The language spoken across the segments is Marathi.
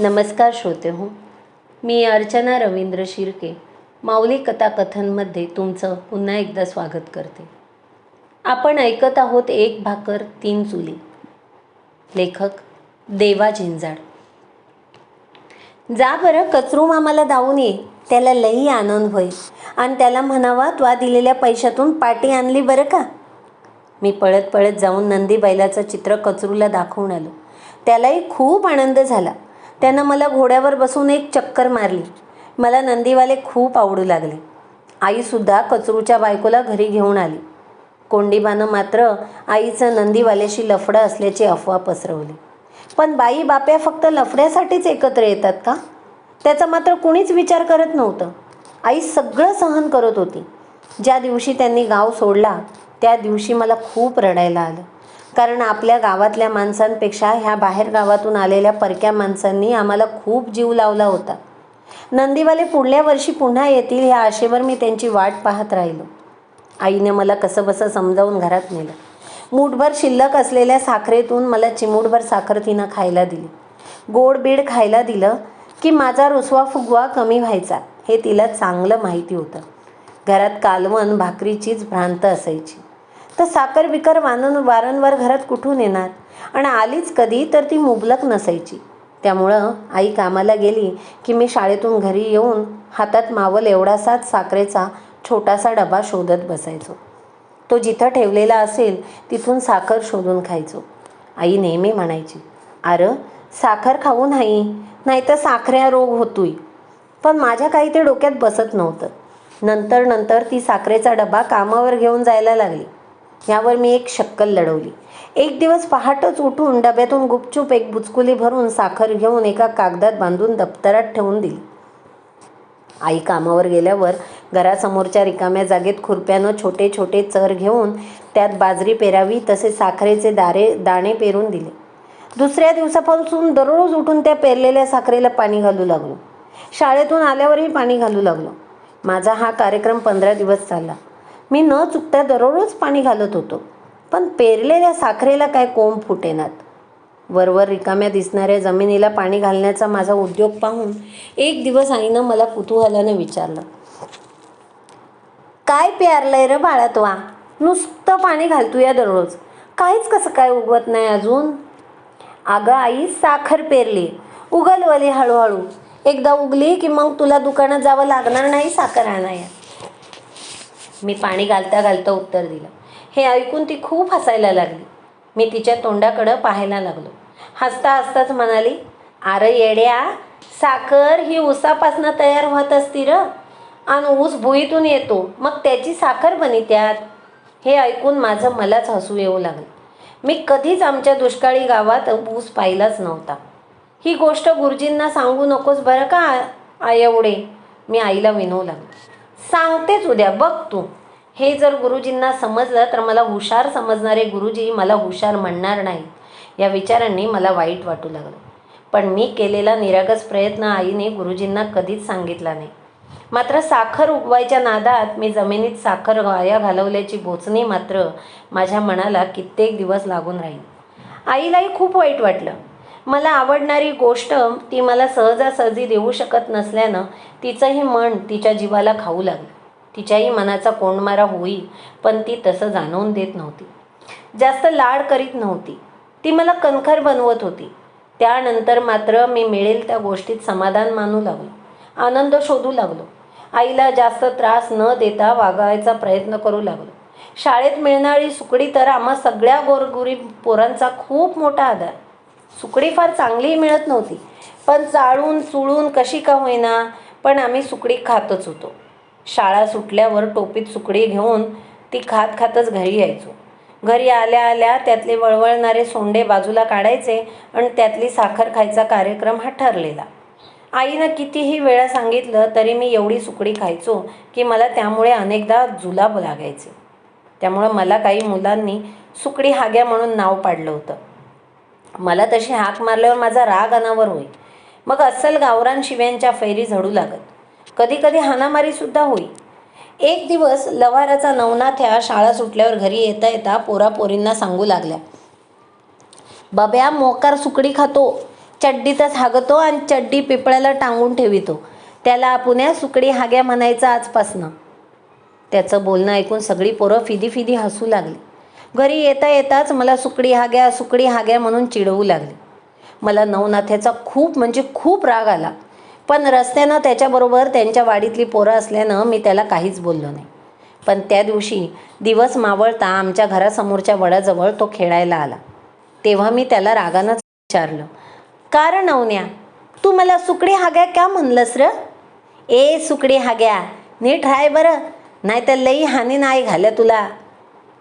नमस्कार श्रोते हो मी अर्चना रवींद्र शिर्के माऊली कथाकथनमध्ये तुमचं पुन्हा एकदा स्वागत करते. आपण ऐकत आहोत एक भाकर तीन चुली. लेखक देवा झिंजाड. जा बरं कचरू मामाला दावून ये त्याला लई आनंद होईल. आणि त्याला म्हणावा त्वा दिलेल्या पैशातून पाटी आणली बरं का? मी पळत पळत जाऊन नंदी बैलाचं चित्र कचरूला दाखवून आलो. त्यालाही खूप आनंद झाला. त्यानं मला घोड्यावर बसून एक चक्कर मारली. मला नंदीवाले खूप आवडू लागले. आईसुद्धा कचरूच्या बायकोला घरी घेऊन आली. कोंडीबानं मात्र आईचं नंदीवाल्याशी लफडं असल्याची अफवा पसरवली. पण बाई बाप्या फक्त लफड्यासाठीच एकत्र येतात का? त्याचा मात्र कुणीच विचार करत नव्हतं. आई सगळं सहन करत होती. ज्या दिवशी त्यांनी गाव सोडला त्या दिवशी मला खूप रडायला आलं. कारण आपल्या गावातल्या माणसांपेक्षा ह्या बाहेर गावातून आलेल्या परक्या माणसांनी आम्हाला खूप जीव लावला होता. नंदीवाले पुढल्या वर्षी पुन्हा येतील ह्या आशेवर मी त्यांची वाट पाहत राहिलो. आईने मला कसंबसं समजावून घरात नेलं. मूठभर शिल्लक असलेल्या साखरेतून मला चिमूटभर साखर तिनं खायला दिली. गोड बीड खायला दिलं की माझा रुसवा फुगवा कमी व्हायचा हे तिला चांगलं माहिती होतं. घरात कालवण भाकरीचीच भ्रांत असायची. तर साखर बिकर वानन वारंवार घरात कुठून येणार? आणि आलीच कधी तर ती मुबलक नसायची. त्यामुळं आई कामाला गेली की मी शाळेतून घरी येऊन हातात मावल एवढासाच साखरेचा छोटासा डबा शोधत बसायचो. तो जिथं ठेवलेला असेल तिथून साखर शोधून खायचो. आई नेहमी म्हणायची अरे साखर खाऊ नाही नाही तर साखऱ्या रोग होतोय. पण माझ्या काही ते डोक्यात बसत नव्हतं. नंतर नंतर ती साखरेचा डबा कामावर घेऊन जायला लागली. यावर मी एक शक्कल लढवली. एक दिवस पहाटच उठून डब्यातून गुपचूप एक बुचकुली भरून साखर घेऊन एका कागदात बांधून दप्तरात ठेवून दिली. आई कामावर गेल्यावर घरासमोरच्या रिकाम्या जागेत खुरप्यानं छोटे छोटे चर घेऊन त्यात बाजरी पेरावी तसे साखरेचे दारे दाणे पेरून दिले. दुसऱ्या दिवसापासून दररोज उठून त्या पेरलेल्या साखरेला पाणी घालू लागलो. शाळेतून आल्यावरही पाणी घालू लागलो. माझा हा कार्यक्रम पंधरा दिवस चालला. मी न चुकता दररोज पाणी घालत होतो. पण पेरलेल्या साखरेला काय कोंब फुटेनात? वरवर रिकाम्या दिसणाऱ्या जमिनीला पाणी घालण्याचा माझा उद्योग पाहून एक दिवस आईनं मला कुतूहलानं विचारलं काय प्यारलंय रे बाळा वा नुसतं पाणी घालतो या दररोज. काहीच कसं काय उगवत नाही अजून? अगं आई साखर पेरली. उगलवली हळूहळू. एकदा उगली की मग तुला दुकानात जावं लागणार नाही साखर आणायला. मी पाणी घालता घालता उत्तर दिलं. हे ऐकून ती खूप हसायला लागली. मी तिच्या तोंडाकडं पाहायला लागलो. हसता हसताच म्हणाली अरे येड्या साखर ही ऊसापासनं तयार होत असती र. आणि ऊस भुईतून येतो. मग त्याची साखर बनी त्यात हे ऐकून माझं मलाच हसू येऊ लागलं. मी कधीच आमच्या दुष्काळी गावात ऊस पाहिलाच नव्हता. ही गोष्ट गुरुजींना सांगू नकोस बरं का एवढे? मी आईला विनवू लागलो. सांगतेच उद्या बघ तू. हे जर गुरुजींना समजलं तर मला हुशार समजणारे गुरुजी मला हुशार म्हणणार नाही या विचारांनी मला वाईट वाटू लागलं. पण मी केलेला निरागस प्रयत्न आईने गुरुजींना कधीच सांगितला नाही. मात्र साखर उगवायच्या नादात मी जमिनीत साखर वाया घालवल्याची बोचणी मात्र माझ्या मनाला कित्येक दिवस लागून राहील. आईलाही खूप वाईट वाटलं. मला आवडणारी गोष्ट ती मला सहजासहजी देऊ शकत नसल्यानं तिचंही मन तिच्या जीवाला खाऊ लागलं. तिच्याही मनाचा कोंडमारा होई पण ती तसं जाणवून देत नव्हती. जास्त लाड करीत नव्हती. ती मला कणखर बनवत होती. त्यानंतर मात्र मी मिळेल त्या गोष्टीत समाधान मानू लागलो. आनंद शोधू लागलो. आईला जास्त त्रास न देता वागायचा प्रयत्न करू लागलो. शाळेत मिळणारी सुकडी तर आम्हा सगळ्या गोरगुरी पोरांचा खूप मोठा आधार. सुकडी फार चांगलीही मिळत नव्हती. पण चाळून चुळून कशी का होईना पण आम्ही सुकडी खातच होतो. शाळा सुटल्यावर टोपीत सुकडी घेऊन ती खात खातच घरी यायचो. घरी आल्या आल्या त्यातले वळवळणारे सोंडे बाजूला काढायचे आणि त्यातली साखर खायचा कार्यक्रम हा ठरलेला. आईनं कितीही वेळा सांगितलं तरी मी एवढी सुकडी खायचो की मला त्यामुळे अनेकदा जुलाब लागायचे. त्यामुळं मला काही मुलांनी सुकडी हाग्या म्हणून नाव पाडलं होतं. मला तशी हाक मारल्यावर माझा राग अनावर होई मग अस्सल गावरान शिव्यांच्या फैरी झडू लागत. कधी कधी हाणामारीसुद्धा होई. एक दिवस लवाराचा नवनाथ्या शाळा सुटल्यावर घरी येता येता पोरापोरींना सांगू लागल्या. बब्या मोकार सुकडी खातो चड्डीतच हागतो आणि चड्डी पिपळ्याला टांगून ठेवितो. त्याला पुण्या सुकडी हाग्या म्हणायचं आजपासनं. त्याचं बोलणं ऐकून सगळी पोरं फिदी फिदी हसू लागली. घरी येता येताच मला सुकडी हाग्या सुकडी हाग्या म्हणून चिडवू लागली. मला नवनाथ्याचा खूप म्हणजे खूप राग आला. पण रस्त्यानं त्याच्याबरोबर त्यांच्या वाडीतली पोरं असल्यानं मी त्याला काहीच बोललो नाही. पण त्या दिवशी दिवस मावळता आमच्या घरासमोरच्या वडाजवळ तो खेळायला आला. तेव्हा मी त्याला रागानंच विचारलं कारण नवन्या तू मला सुकडी हाग्या का म्हणलंस र? ए सुकडी हाग्या नीट राय बरं नाही तर लई हानी नाही घाल्या तुला.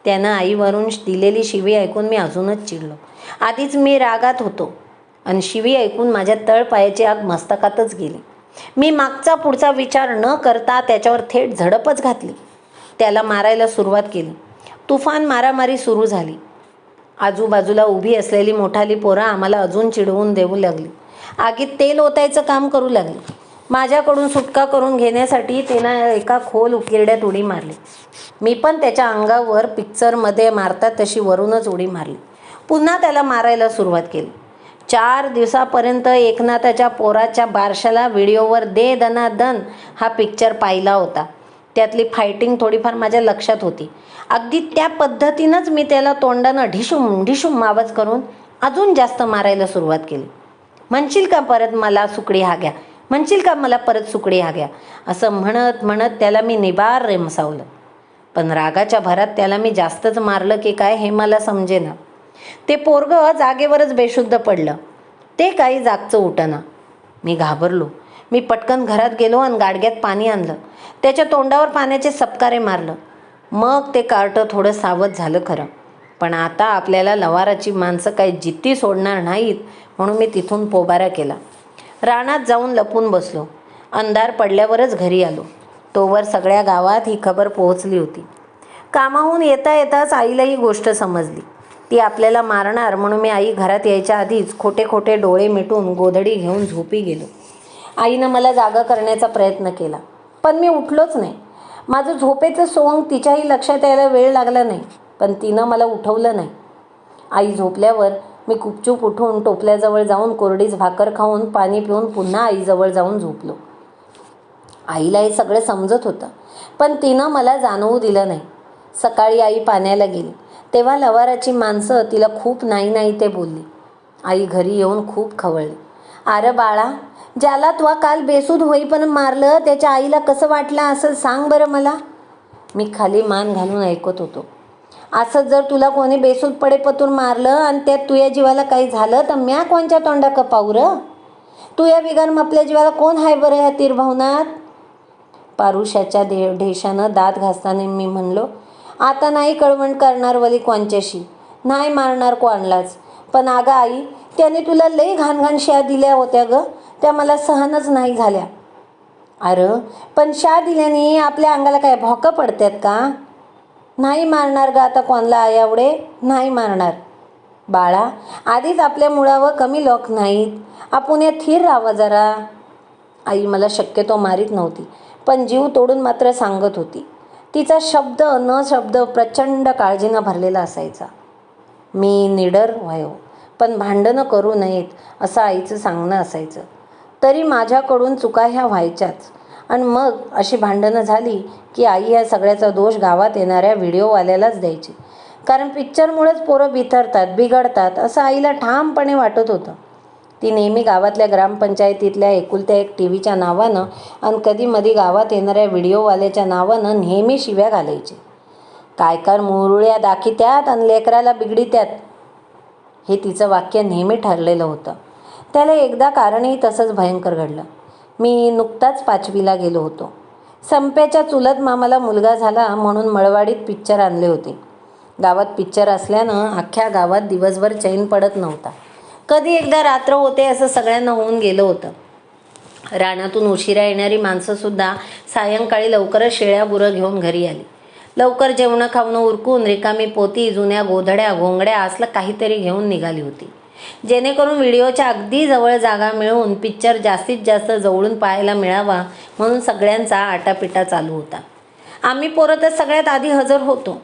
त्यानं आईवरून दिलेली शिवी ऐकून मी अजूनच चिडलो. आधीच मी रागात होतो. आणि शिवी ऐकून माझ्या तळपायाची आग मस्तकातच गेली. मी मागचा पुढचा विचार न करता त्याच्यावर थेट झडपच घातली. त्याला मारायला सुरुवात केली. तुफान मारामारी सुरू झाली. आजूबाजूला उभी असलेली मोठाली पोरं आम्हाला अजून चिडवून देऊ लागली. आगीत तेल ओतायचं काम करू लागली. माझ्याकडून सुटका करून घेण्यासाठी तिनं एका खोल उकिरड्यात उडी मारली. मी पण त्याच्या अंगावर पिक्चरमध्ये मारतात तशी वरूनच उडी मारली. पुन्हा त्याला मारायला सुरुवात केली. चार दिवसापर्यंत एकनाथाच्या पोराच्या बारशाला व्हिडिओवर दे दना दन हा पिक्चर पाहिला होता. त्यातली फायटिंग थोडीफार माझ्या लक्षात होती. अगदी त्या पद्धतीनंच मी त्याला तोंडानं ढिशुम ढिशुम आवाज करून अजून जास्त मारायला सुरुवात केली. म्हणशील का परत मला सुकडी हा घ्या म्हणशील का मला परत सुकडी हाग्या असं म्हणत म्हणत त्याला मी निबार रेमसावलं पण रागाच्या भरात त्याला मी जास्तच मारलं की काय हे मला समजेना. ते पोरगं जागेवरच बेशुद्ध पडलं. ते काही जागचं उठना. मी घाबरलो. मी पटकन घरात गेलो आणि गाडग्यात पाणी आणलं. त्याच्या तोंडावर पाण्याचे सपकारे मारलं. मग ते कार्ट थोडं सावध झालं खरं. पण आता आपल्याला लवाराची माणसं काही जित्ती सोडणार नाहीत म्हणून मी तिथून पोबारा केला. रानात जाऊन लपून बसलो. अंधार पडल्यावरच घरी आलो. तोवर सगळ्या गावात ही खबर पोहोचली होती. कामाहून येता येताच आईला ही गोष्ट समजली. ती आपल्याला मारणार म्हणून मी आई घरात यायच्या आधीच खोटे खोटे डोळे मिटून गोधडी घेऊन झोपी गेलो. आईनं मला जागा करण्याचा प्रयत्न केला. पण मी उठलोच नाही. माझं झोपेचं सोंग तिच्याही लक्षात यायला वेळ लागला नाही पण तिनं मला उठवलं नाही. आई झोपल्यावर मी गुपचूप उठून टोपल्याजवळ जाऊन कोरडीच भाकर खाऊन पाणी पिऊन पुन्हा आईजवळ जाऊन झोपलो. आईला हे सगळं समजत होतं पण तिनं मला जाणवू दिलं नाही. सकाळी आई पाण्याला गेली. तेव्हा लवाराची माणसं तिला खूप नाही नाही ते बोलली. आई घरी येऊन खूप खवळली. अरे बाळा ज्याला तुला काल बेसूद होईपर्यंत मारलं त्याच्या आईला कसं वाटलं असं सांग बरं मला. मी खाली मान घालून ऐकत होतो. असं जर तुला कोणी बेसूद पडेपतून मारलं आणि त्यात तुझ्या जीवाला काही झालं तर म्या कोणच्या तोंडा का पाहू र तू या बिगर आपल्या जीवाला कोण आहे बरं ह्या तीरभवनात? पारुशाच्या दे ढेशानं दात घासताना मी म्हणलो आता नाही कळवण करणार वली कोणच्याशी. नाही मारणार कोणलाच. पण अगं आई त्याने तुला लई घाण घाण शा दिल्या होत्या ग. त्या मला सहनच नाही झाल्या. अरे पण शा दिल्याने आपल्या अंगाला काय भोकं पडतात का? नाही मारणार का आता कोणला आयावडे नाही मारणार. बाळा आधीच आपल्या मुळावर कमी लोक नाहीत. आपण या थीर राहावं जरा. आई मला शक्यतो मारीत नव्हती पण जीव तोडून मात्र सांगत होती. तिचा शब्द न शब्द प्रचंड काळजीनं भरलेला असायचा. मी निडर व्हायो पण भांडणं करू नयेत असं आईचं सांगणं असायचं. तरी माझ्याकडून चुका ह्या व्हायच्याच. आणि मग अशी भांडणं झाली की आई या सगळ्याचा दोष गावात येणाऱ्या व्हिडिओवाल्यालाच द्यायची. कारण पिक्चरमुळेच पोरं बिथरतात बिघडतात असं आईला ठामपणे वाटत होतं. ती नेहमी गावातल्या ग्रामपंचायतीतल्या एकुलत्या एक टी व्हीच्या नावानं आणि कधीमधी गावात येणाऱ्या व्हिडिओवाल्याच्या नावानं नेहमी शिव्या घालायची. काय काय मुरुळ्या दाखित्यात आणि लेकराला बिघडित्यात? हे तिचं वाक्य नेहमी ठरलेलं होतं. त्याला एकदा कारणही तसंच भयंकर घडलं. मी नुकताच पाचवीला गेलो होतो. संप्याच्या चुलत मामाला मुलगा झाला म्हणून मळवाडीत पिक्चर आणले होते. गावात पिक्चर असल्यानं अख्ख्या गावात दिवसभर चैन पडत नव्हता. कधी एकदा रात्र होते असं सगळ्यांना होऊन गेलं होतं. रानातून उशिरा येणारी माणसंसुद्धा सायंकाळी लवकरच शेळ्या गुरं घेऊन घरी आली. लवकर जेवणं खावणं उरकून रिकामी पोती जुन्या गोधड्या घोंगड्या असलं काहीतरी घेऊन निघाली होती. जेणेकरून व्हिडिओच्या अगदी जवळ जागा मिळवून पिक्चर जास्तीत जास्त जवळून पाहायला मिळावा म्हणून सगळ्यांचा आटापिटा चालू होता. आम्ही पोरं तर सगळ्यात आधी हजर होतो.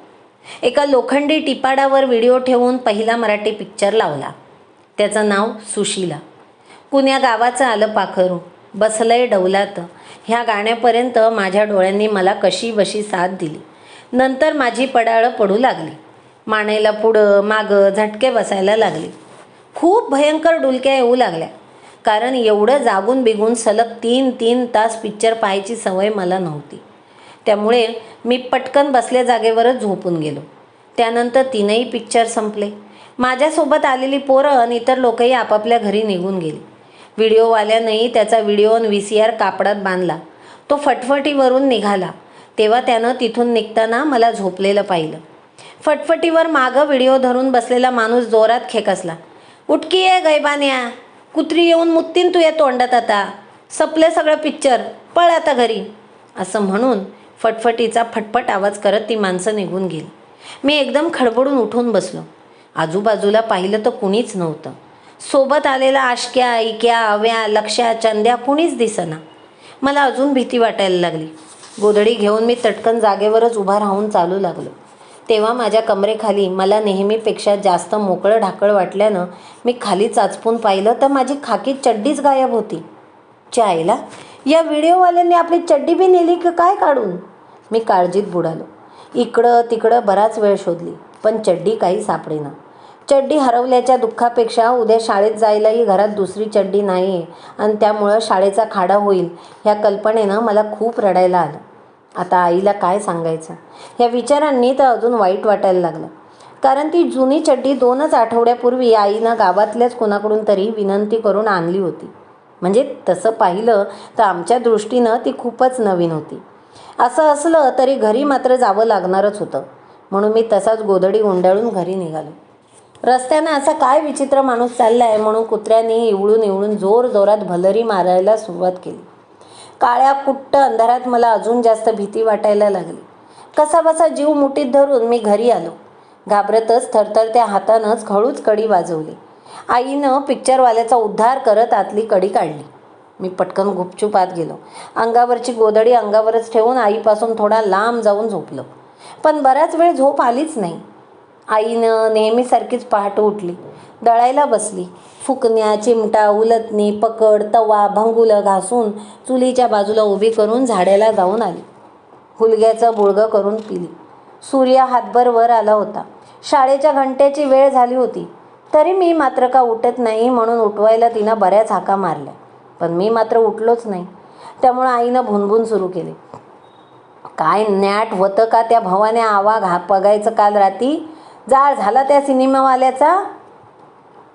एका लोखंडी टिपाडावर व्हिडिओ ठेवून पहिला मराठी पिक्चर लावला. त्याचं नाव सुशीला. पुण्या गावाचं आलं पाखरू? बसलंय डौलात. ह्या गाण्यापर्यंत माझ्या डोळ्यांनी मला कशी बशी साथ दिली. नंतर माझी पडाळं पडू लागली. मानेला पुढं मागं झटके बसायला लागले. खूप भयंकर डुलक्या येऊ लागल्या. कारण एवढं जागून बिगून सलग तीन तीन तास पिक्चर पाहायची सवय मला नव्हती. त्यामुळे मी पटकन बसल्या जागेवरच झोपून गेलो. त्यानंतर तीनही पिक्चर संपले. माझ्यासोबत आलेली पोरं आणि इतर लोकही आपापल्या घरी निघून गेली. व्हिडिओवाल्यानंही त्याचा व्हिडिओ आणि व्ही सी आर कापडात बांधला. तो फटफटीवरून निघाला. तेव्हा त्यानं तिथून निघताना मला झोपलेलं पाहिलं. फटफटीवर मागं व्हिडिओ धरून बसलेला माणूस जोरात खेकसला. उठकी आहे गैबान्या कुत्री येऊन मुत्तीन तू या तोंडात आता. सपले सगळं पिक्चर. पळ आता घरी. असं म्हणून फटफटीचा फटफट आवाज करत ती माणसं निघून गेली. मी एकदम खडबडून उठून बसलो. आजूबाजूला पाहिलं तर कुणीच नव्हतं. सोबत आलेला आशक्या इक्या अव्या लक्ष्या चंद्या कुणीच दिसना. मला अजून भीती वाटायला लागली. गोधडी घेऊन मी तटकन जागेवरच उभा राहून चालू लागलो. तेव्हा माझ्या कमरेखाली मला नेहमीपेक्षा जास्त मोकळं ढाकळ वाटल्यानं मी खाली चाचपून पाहिलं तर माझी खाकी चड्डीच गायब होती. आईला या व्हिडिओवाल्यांनी आपली चड्डी बी नेली की काय काढून? मी काळजीत बुडालो. इकडं तिकडं बराच वेळ शोधली पण चड्डी काही सापडेना. चड्डी हरवल्याच्या दुःखापेक्षा उद्या शाळेत जायलाही घरात दुसरी चड्डी नाही आहे आणि त्यामुळं शाळेचा खाडा होईल ह्या कल्पनेनं मला खूप रडायला आलं. आता आईला काय सांगायचं? ह्या विचारांनी तर अजून वाईट वाटायला लागलं. कारण ती जुनी चड्डी दोनच आठवड्यापूर्वी आईनं गावातल्याच कोणाकडून तरी विनंती करून आणली होती. म्हणजे तसं पाहिलं तर आमच्या दृष्टीनं ती खूपच नवीन होती. असं असलं तरी घरी मात्र जावं लागणारच होतं. म्हणून मी तसाच गोधडी गुंडाळून घरी निघालो. रस्त्यानं असा काय विचित्र माणूस चालला आहे म्हणून कुत्र्यांनी इवळून इवळून जोर जोरात भलरी मारायला सुरुवात केली. काळ्या कुट्ट अंधारात मला अजून जास्त भीती वाटायला लागली. कसाबसा जीव मुठीत धरून मी घरी आलो. घाबरतच थरथरत्या हातानंच खळूच कडी वाजवली. आईनं पिक्चरवाल्याचा उद्धार करत आतली कडी काढली. मी पटकन गुपचूप आत गेलो. अंगावरची गोदडी अंगावरच ठेवून आईपासून थोडा लांब जाऊन झोपलो. पण बराच वेळ झोप आलीच नाही. आईनं नेहमीसारखीच पहाट उठली. दळायला बसली. फुकण्या चिमटा उलतणी पकड तवा भंगुलं घासून चुलीच्या बाजूला उभी करून झाडाला जाऊन आली. हुलग्याचं बुळगं करून पिली. सूर्य हातभर वर आला होता. शाळेच्या घंट्याची वेळ झाली होती. तरी मी मात्र का उठत नाही म्हणून उठवायला तिनं बऱ्याच हाका मारल्या. पण मी मात्र उठलोच नाही. त्यामुळं आईनं भुनभुन सुरू केली. काय नॅट होतं का त्या भवाने आवा घा बघायचं काल राती? जाळ झाला त्या सिनेमावाल्याचा?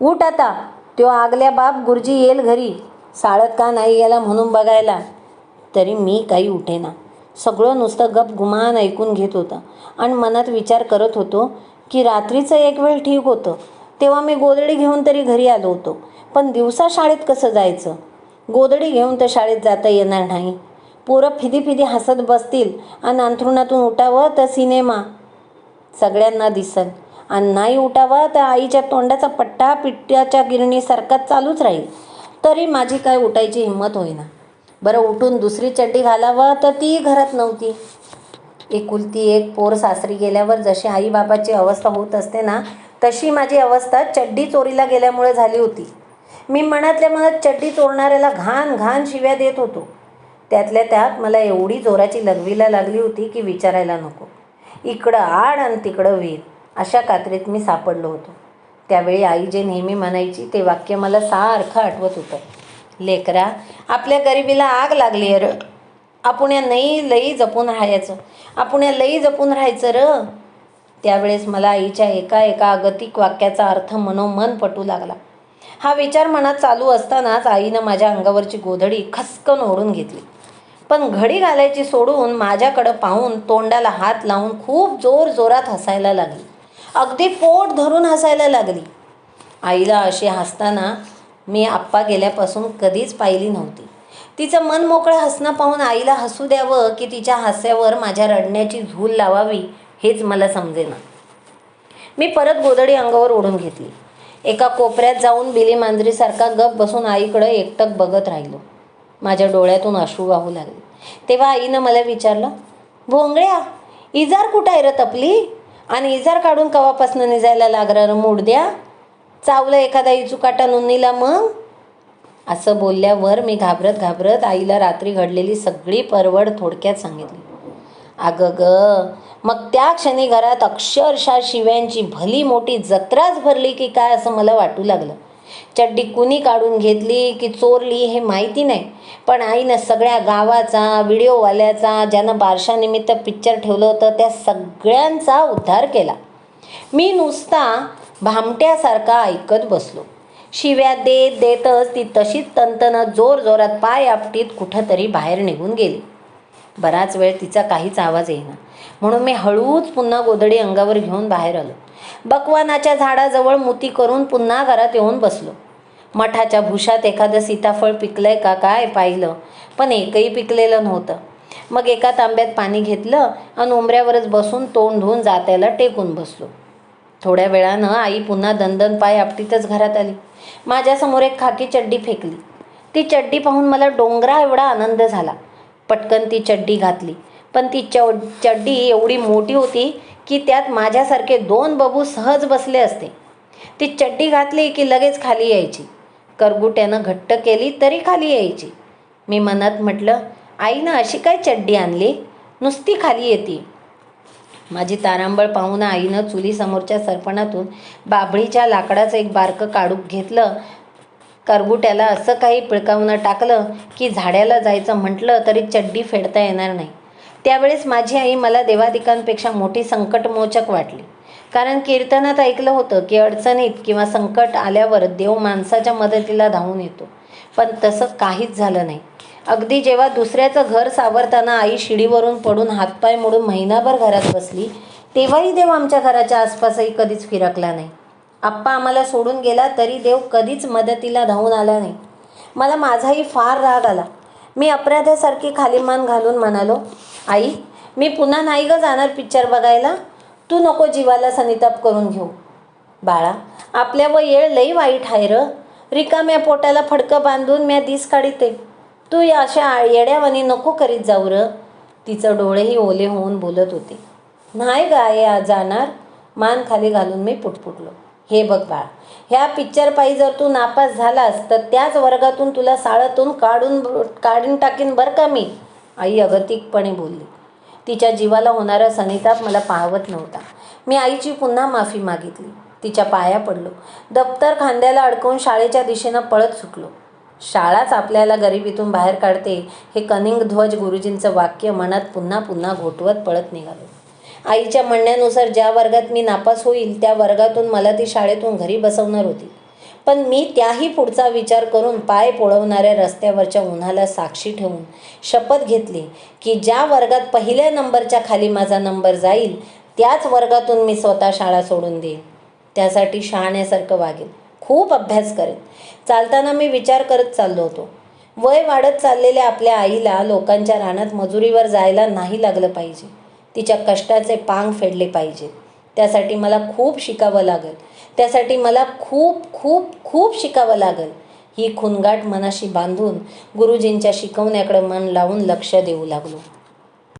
उठ आता. त्यो आगल्या बाप गुरुजी येईल घरी. साळत का नाही याला म्हणून बघायला? तरी मी काही उठेना. सगळं नुसतं गप गुमान ऐकून घेत होतं. आणि मनात विचार करत होतो की रात्रीचं एक वेळ ठीक होतं. तेव्हा मी गोदडी घेऊन तरी घरी आलो होतो. पण दिवसा शाळेत कसं जायचं? गोदडी घेऊन तर शाळेत जाता येणार नाही. पोरं फिदी फिदी हसत बसतील आणि अंथरुणातून उठावं तर सिनेमा. सगळ्यांना दिसल आणि नाही उठावं तर आईच्या तोंडाचा पट्टा पिट्ट्याच्या गिरणीसारखाच चालूच राहील. तरी माझी काय उठायची हिंमत होईना. बरं उठून दुसरी चड्डी घालावं तर ती घरात नव्हती. एकुलती एक पोर सासरी गेल्यावर जशी आईबाबाची अवस्था होत असते ना तशी माझी अवस्था चड्डी चोरीला गेल्यामुळे झाली होती. मी मनातल्या मनात चड्डी चोरणाऱ्याला घाण घाण शिव्या देत होतो. त्यातल्या त्यात मला एवढी जोराची लघवीला लागली होती की विचारायला नको. इकडं आड आणि तिकडं वीर अशा कात्रीत मी सापडलो होतो. त्यावेळी आई जे नेहमी म्हणायची ते वाक्य मला सारखं आठवत होतं. लेकरा आपल्या गरिबीला आग लागली आहे र. आपण या लई लई जपून राहायचं. आपण या लई जपून राहायचं र. त्यावेळेस मला आईच्या एका एका अगतिक वाक्याचा अर्थ मनोमन पटू लागला. हा विचार मनात चालू असतानाच आईनं माझ्या अंगावरची गोधडी खसकन ओढून घेतली. पण घडी घालायची सोडून माझ्याकडं पाहून तोंडाला हात लावून खूप जोर जोरात हसायला लागली. अगदी पोट धरून हसायला लागली. आईला अशी हसताना मी आप्पा गेल्यापासून कधीच पाहिली नव्हती. तिचं मन मोकळं हसणं पाहून आईला हसू द्यावं की तिच्या हास्यावर माझ्या रडण्याची झूल लावावी हेच मला समजेना. मी परत गोदडी अंगावर ओढून घेतली. एका कोपऱ्यात जाऊन बिली मांजरीसारखा गप बसून आईकडं एकटक बघत राहिलो. माझ्या डोळ्यातून अश्रू वाहू लागले. तेव्हा आईनं मला विचारलं भोंगळ्या इजार कुठं आहे र तपली? आणि इजार काढून कवापासनं निजायला लागणार मूड द्या. चावलं एखादा इचुकाटा नोंदीला मग? असं बोलल्यावर मी घाबरत घाबरत आईला रात्री घडलेली सगळी परवड थोडक्यात सांगितली. अगं ग मग त्या क्षणी घरात अक्षरशः शिव्यांची भली मोठी जत्राच भरली की काय असं मला वाटू लागलं. चड्डी कुणी काढून घेतली की चोरली हे माहिती नाही. पण आईनं सगळ्या गावाचा व्हिडिओवाल्याचा ज्यानं बारशानिमित्त पिक्चर ठेवलं होतं त्या सगळ्यांचा उद्धार केला. मी नुसता भामट्यासारखा ऐकत बसलो. शिव्या देत देतच ती तशीच तंतनं जोर जोरात पाय आपटीत कुठंतरी बाहेर निघून गेली. बराच वेळ तिचा काहीच आवाज येईना. म्हणून मी हळूच पुन्हा गोधडी अंगावर घेऊन बाहेर आलो. बकवानाच्या झाडाजवळ मुती करून पुन्हा घरात येऊन बसलो. मठाच्या भुशात एखादं सीताफळ पिकलंय का काय पाहिलं पण एकही पिकलेलं नव्हतं. मग एका तांब्यात पाणी घेतलं आणि उंबऱ्यावरच बसून तोंड धुवून जात्याला टेकून बसलो. थोड्या वेळानं आई पुन्हा दंदन पाय आपटीतच घरात आली. माझ्यासमोर एक खाकी चड्डी फेकली. ती चड्डी पाहून मला डोंगरा एवढा आनंद झाला. पटकन ती चड्डी घातली. पण ती चव चड्डी एवढी मोठी होती की त्यात माझ्यासारखे दोन बबू सहज बसले असते. ती चड्डी घातली की लगेच खाली यायची. करगुट्यानं घट्ट केली तरी खाली यायची. मी मनात म्हटलं आईनं अशी काय चड्डी आणली? नुसती खाली येते. माझी तारांबळ पाहून आईनं चुलीसमोरच्या सरपणातून बाभळीच्या लाकडाचं एक बारकं काढूक घेतलं. करगुट्याला असं काही पिळकावून टाकलं की झाड्याला जायचं म्हटलं तरी चड्डी फेडता येणार नाही. त्यावेळेस माझी आई मला देवादिकांपेक्षा मोठी संकटमोचक वाटली. कारण कीर्तनात ऐकलं होतं की अडचणीत किंवा संकट आल्यावर देव माणसाच्या मदतीला धावून येतो. पण तसं काहीच झालं नाही. अगदी जेव्हा दुसऱ्याचं घर सावरताना आई शिडीवरून पडून हातपाय मोडून महिनाभर घरात बसली तेव्हाही देव आमच्या घराच्या आसपासही कधीच फिरकला नाही. आप्पा आम्हाला सोडून गेला तरी देव कधीच मदतीला धावून आला नाही. मला माझाही फार राग आला. मी अपराध्यासारखी खाली मान घालून म्हणालो आई मी पुन्हा नाही ग जाणार पिक्चर बघायला. तू नको जीवाला सनिताप करून घेऊ. बाळा आपल्या व येळ लई वाईट आहे र. रिकाम्या पोटाला फडकं बांधून म्या दिस काढिते. तू या अशा येड्यावानी नको करीत जाऊ र. तिचं डोळेही ओले होऊन बोलत होते. नाही गाय आज जाणार. मान खाली घालून मी पुटपुटलो. हे बघ बाळ ह्या पिक्चर पायी जर तू नापास झालास तर त्याच वर्गातून तुला साळातून काढून काढून टाकीन बरं का मी? आई अगतिकपणे बोलली. तिच्या जीवाला होणारा सनिताप मला पाहवत नव्हता. मी आईची पुन्हा माफी मागितली. तिच्या पाया पडलो. दप्तर खांद्याला अडकवून शाळेच्या दिशेनं पळत सुटलो. शाळाच आपल्याला गरिबीतून बाहेर काढते हे कनिंग ध्वज गुरुजींचं वाक्य मनात पुन्हा पुन्हा घोटवत पळत निघालो. आईच्या म्हणण्यानुसार ज्या वर्गात मी नापास होईल त्या वर्गातून मला ती शाळेतून घरी बसवणार होती. पण मी त्याही पुढचा विचार करून पाय पोळवणाऱ्या रस्त्यावरच्या उन्हाला साक्षी ठेवून शपथ घेतली की ज्या वर्गात पहिल्या नंबरच्या खाली माझा नंबर जाईल त्याच वर्गातून मी स्वतः शाळा सोडून देईन. त्यासाठी शहाण्यासारखं वागेल खूप अभ्यास करेन. चालताना मी विचार करत चाललो होतो. वय वाढत चाललेल्या आपल्या आईला लोकांच्या रानात मजुरीवर जायला नाही लागलं पाहिजे. तिच्या कष्टाचे पांग फेडले पाहिजे त्यासाठी मला खूप शिकावं लागेल. त्यासाठी मला खूप खूप खूप शिकावं लागेल. ही खुनगाट मनाशी बांधून गुरुजींच्या शिकवण्याकडे मन लावून लक्ष देऊ लागलो.